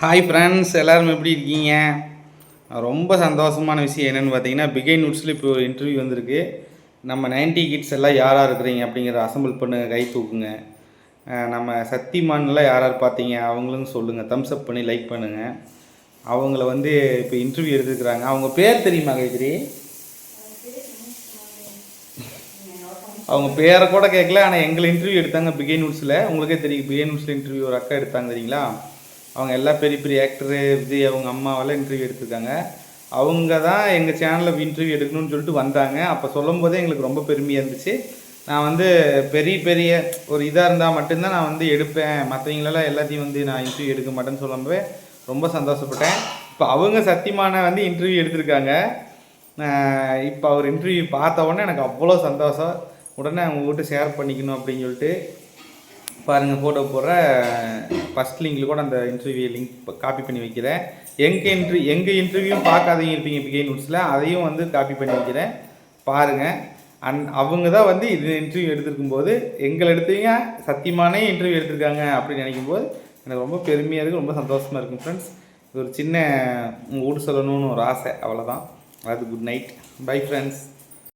Hi friends எல்லோரும் எப்படி இருக்கீங்க? ரொம்ப சந்தோஷமான விஷயம் என்னென்னு பார்த்தீங்கன்னா பிகை நூட்ஸில் இப்போ ஒரு இன்டர்வியூ வந்திருக்கு. நம்ம 90 கிட்ஸ் எல்லாம் யாராக இருக்கிறீங்க அப்படிங்கிற அசம்பிள் பண்ணுங்க கை தூக்குங்க. நம்ம சக்திமான்லாம் யார் யார் பார்த்தீங்க அவங்களும் சொல்லுங்கள் தம்ஸ் அப் பண்ணி லைக் பண்ணுங்கள் அவங்கள வந்து இப்போ இன்டர்வியூ எடுத்துருக்குறாங்க. அவங்க பேர் தெரியுமா கைத்திரி அவங்க பேரை கூட கேட்கல ஆனால் எங்களை இன்டர்வியூ எடுத்தாங்க பிகை நூட்ஸில் உங்களுக்கே தெரியும் பிகை நூட்ஸில் இன்டர்வியூ ஒரு அக்கா எடுத்தாங்க தெரியுங்களா? அவங்க எல்லா பெரிய பெரிய ஆக்டரு விஜய் அவங்க அம்மாவெல்லாம் இன்டர்வியூ எடுத்திருக்காங்க. அவங்க தான் எங்கள் சேனலில் இன்டர்வியூ எடுக்கணும்னு சொல்லிட்டு வந்தாங்க. அப்போ சொல்லும் போதே எங்களுக்கு ரொம்ப பெருமையாக இருந்துச்சு. நான் வந்து பெரிய பெரிய ஒரு இதாக இருந்தால் மட்டும்தான் நான் வந்து எடுப்பேன். மற்றவங்களெல்லாம் எல்லாத்தையும் வந்து நான் இன்டர்வியூ எடுக்க மாட்டேன்னு சொல்லும்போது ரொம்ப சந்தோஷப்பட்டேன். இப்போ அவங்க சத்தியமான வந்து இன்டர்வியூ எடுத்திருக்காங்க. இப்போ அவர் இன்டர்வியூ பார்த்த உடனே எனக்கு அவ்வளோ சந்தோஷம். உடனே அவங்க ஷேர் பண்ணிக்கணும் அப்படின்னு சொல்லிட்டு பாருங்கள் ஃபோட்டோ போடுற ஃபஸ்ட் லிங்கில் கூட அந்த இன்டர்வியூ லிங்க் காப்பி பண்ணி வைக்கிறேன். எங்கள் இன்டர்வியூ எங்கள் இன்டர்வியூ பார்க்காதீங்க இருப்பீங்க பிகே நோட்ஸில் அதையும் வந்து காப்பி பண்ணி வைக்கிறேன். பாருங்கள் அந் அவங்க தான் வந்து இது இன்டர்வியூ எடுத்திருக்கும் போது எங்களை எடுத்தீங்க சத்தியமானே இன்டர்வியூ எடுத்திருக்காங்க அப்படின்னு நினைக்கும் போது எனக்கு ரொம்ப பெருமையாக இருக்குது ரொம்ப சந்தோஷமாக இருக்கும் ஃப்ரெண்ட்ஸ் இது ஒரு சின்ன உங்கள் வீட்டு சொல்லணும்னு ஒரு ஆசை அவ்வளோதான் அது குட் நைட் பை ஃப்ரெண்ட்ஸ்